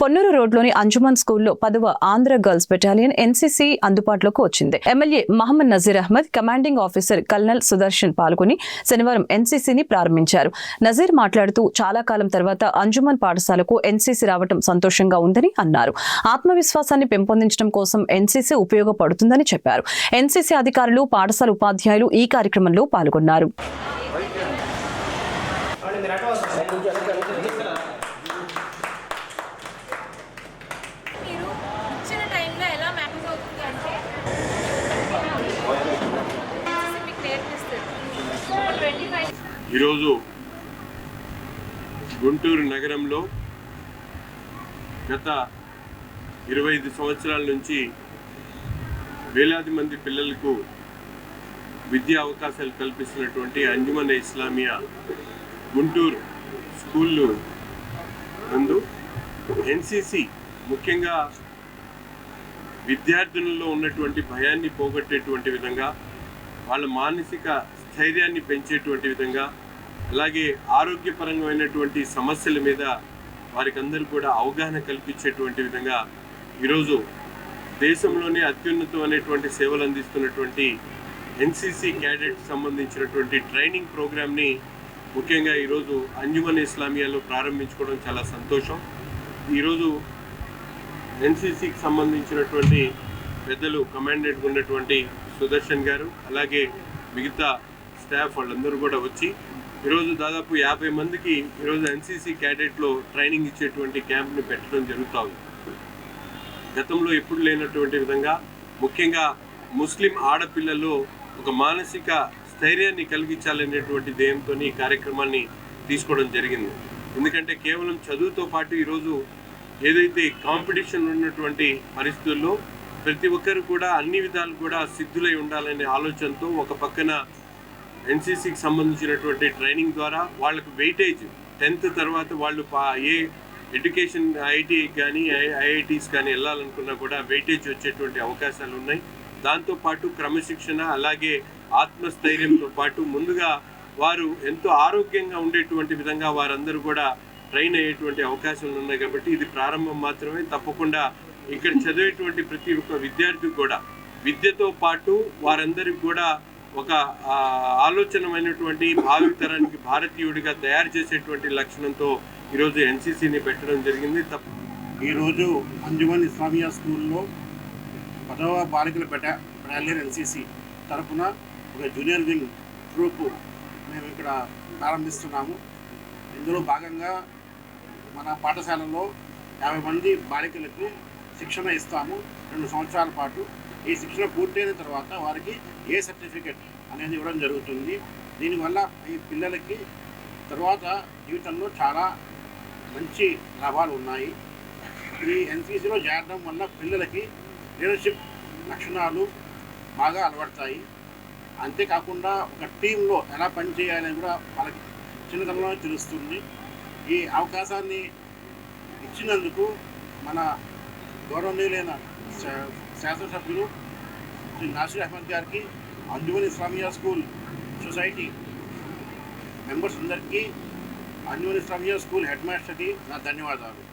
పొన్నూరు రోడ్లోని అంజుమన్ స్కూల్లో పదవ ఆంధ్ర గర్ల్స్ బెటాలియన్ ఎన్సీసీ అందుబాటులోకి వచ్చింది. MLA Mohammed Nazir Ahmed commanding officer colonel Sudarshan పాల్గొని శనివారం ఎన్సీసీని ప్రారంభించారు. నజీర్ మాట్లాడుతూ చాలా కాలం తర్వాత అంజుమన్ పాఠశాలకు ఎన్సీసీ రావడం సంతోషంగా ఉందని అన్నారు. ఆత్మవిశ్వాసాన్ని పెంపొందించడం కోసం ఎన్సీసీ ఉపయోగపడుతుందని చెప్పారు. ఎన్సీసీ అధికారులు పాఠశాల ఉపాధ్యాయులు ఈ కార్యక్రమంలో పాల్గొన్నారు. ఈరోజు గుంటూరు నగరంలో గత ఇరవై ఐదు సంవత్సరాల నుంచి వేలాది మంది పిల్లలకు విద్యా అవకాశాలు కల్పిస్తున్నటువంటి అంజుమన్ ఇస్లామియా గుంటూరు స్కూళ్ళు నందు ఎన్సిసి ముఖ్యంగా విద్యార్థులలో ఉన్నటువంటి భయాన్ని పోగొట్టేటువంటి విధంగా వాళ్ళ మానసిక ధైర్యాన్ని పెంచేటువంటి విధంగా అలాగే ఆరోగ్యపరంగమైనటువంటి సమస్యల మీద వారికి అందరూ కూడా అవగాహన కల్పించేటువంటి విధంగా ఈరోజు దేశంలోనే అత్యున్నతమైనటువంటి సేవలు అందిస్తున్నటువంటి ఎన్సీసీ క్యాడెట్ సంబంధించినటువంటి ట్రైనింగ్ ప్రోగ్రామ్ని ముఖ్యంగా ఈరోజు అంజుమన్ ఇస్లామియాలో ప్రారంభించుకోవడం చాలా సంతోషం. ఈరోజు ఎన్సీసీకి సంబంధించినటువంటి పెద్దలు కమాండెంట్గా ఉన్నటువంటి సుదర్శన్ గారు అలాగే మిగతా స్టాఫ్ వాళ్ళందరూ కూడా వచ్చి ఈరోజు దాదాపు యాభై మందికి ఈరోజు ఎన్సీసీ క్యాడెట్లో ట్రైనింగ్ ఇచ్చేటువంటి క్యాంప్ని పెట్టడం జరుగుతూ ఉంది. గతంలో ఎప్పుడు లేనటువంటి విధంగా ముఖ్యంగా ముస్లిం ఆడపిల్లల్లో ఒక మానసిక స్థైర్యాన్ని కలిగించాలనేటువంటి ధ్యేయంతో ఈ కార్యక్రమాన్ని తీసుకోవడం జరిగింది. ఎందుకంటే కేవలం చదువుతో పాటు ఈరోజు ఏదైతే కాంపిటీషన్ ఉన్నటువంటి పరిస్థితుల్లో ప్రతి ఒక్కరు కూడా అన్ని విధాలు కూడా సిద్ధులై ఉండాలనే ఆలోచనతో ఒక పక్కన ఎన్సీసీకి సంబంధించినటువంటి ట్రైనింగ్ ద్వారా వాళ్ళకు వెయిటేజ్ టెన్త్ తర్వాత వాళ్ళు పా- ఏ ఎడ్యుకేషన్ ఐటీ కానీ ఐఐటీస్ కానీ వెళ్ళాలనుకున్నా కూడా వెయిటేజ్ వచ్చేటువంటి అవకాశాలు ఉన్నాయి. దాంతోపాటు క్రమశిక్షణ అలాగే ఆత్మస్థైర్యంతో పాటు ముందుగా వారు ఎంతో ఆరోగ్యంగా ఉండేటువంటి విధంగా వారందరూ కూడా ట్రైన్ అయ్యేటువంటి అవకాశాలు ఉన్నాయి కాబట్టి ఇది ప్రారంభం మాత్రమే. తప్పకుండా ఇక్కడ చదివేటువంటి ప్రతి ఒక్క విద్యార్థికి కూడా విద్యతో పాటు వారందరికి కూడా ఒక ఆలోచనమైనటువంటి భావితరానికి భారతీయుడిగా తయారు చేసేటువంటి లక్షణంతో ఈరోజు ఎన్సీసీని పెట్టడం జరిగింది. తప్ప ఈరోజు అంజుమన్ ఇస్లామియా స్కూల్లో పదవ బాలికల బెటా బెటాలియన్ ఎన్సీసీ తరపున ఒక జూనియర్ వింగ్ ట్రూప్ మేము ఇక్కడ ప్రారంభిస్తున్నాము. ఇందులో భాగంగా మన పాఠశాలలో యాభై మంది బాలికలకు శిక్షణ ఇస్తాము. రెండు సంవత్సరాల పాటు ఈ శిక్షణ పూర్తయిన తర్వాత వారికి ఏ సర్టిఫికెట్ అనేది ఇవ్వడం జరుగుతుంది. దీనివల్ల ఈ పిల్లలకి తర్వాత జీవితంలో చాలా మంచి లాభాలు ఉన్నాయి. ఈ ఎన్సీసీలో చేరడం వల్ల పిల్లలకి లీడర్షిప్ లక్షణాలు బాగా అలవడతాయి. అంతేకాకుండా ఒక టీంలో ఎలా పనిచేయాలని కూడా వాళ్ళకి చిన్నతనంలోనే తెలుస్తుంది. ఈ అవకాశాన్ని ఇచ్చినందుకు మన గౌరవనీయులైన శా- శాసనసభ్యులు శ్రీ నాసిర్ అహ్మద్ గారికి Anjuman Islamia school society members అందరికీ అంజుమన్ ఇస్లామియా స్కూల్ హెడ్ మాస్టర్కి నా ధన్యవాదాలు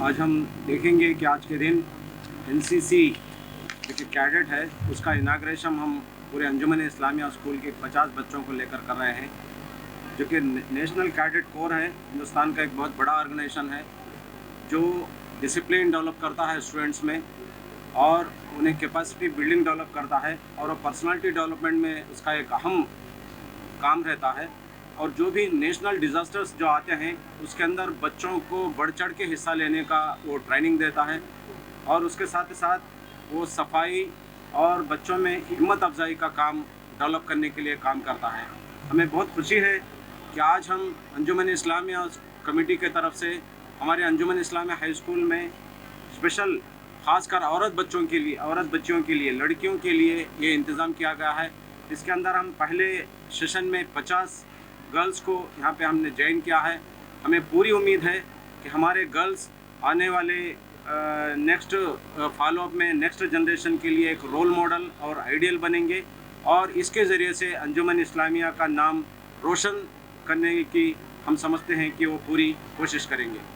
आज हम देखेंगे कि आज के दिन एनसीसी जो कैडेट है उसका इनाग्रेशन हम पूरे अंजुमन इस्लामिया स्कूल के 50 बच्चों को लेकर कर रहे हैं जो कि नेशनल कैडेट कोर है हिंदुस्तान का एक बहुत बड़ा ऑर्गेनाइजेशन है जो डिसिप्लिन डेवलप करता है स्टूडेंट्स में और उन्हें कैपेसिटी बिल्डिंग डेवलप करता है और वो पर्सनालिटी डेवलपमेंट में उसका एक अहम काम रहता है। और जो भी नेशनल डिज़ास्टर्स जो आते हैं, उसके अंदर बच्चों को बढ़ चढ़ के हिस्सा लेने का वो ट्रेनिंग देता है। और उसके साथ ही साथ वो सफ़ाई और बच्चों में हिम्मत अफजाई का काम डेवलप करने के लिए काम करता है। हमें बहुत खुशी है कि आज हम अंजुमन इस्लामिया कमेटी के तरफ़ से हमारे अंजुमन इस्लामिया हाई स्कूल में स्पेशल खासकर औरत बच्चों के लिए, औरत बच्चियों के लिए, लड़कियों के लिए ये इंतज़ाम किया गया है। इसके अंदर हम पहले सेशन में 50 गर्ल्स को यहाँ पे हमने ज्वाइन किया है। हमें पूरी उम्मीद है कि हमारे गर्ल्स आने वाले नेक्स्ट फॉलोअप में नेक्स्ट जनरेशन के लिए एक रोल मॉडल और आइडियल बनेंगे। और इसके ज़रिए से अंजुमन इस्लामिया का नाम रोशन करने की हम समझते हैं कि वो पूरी कोशिश करेंगे।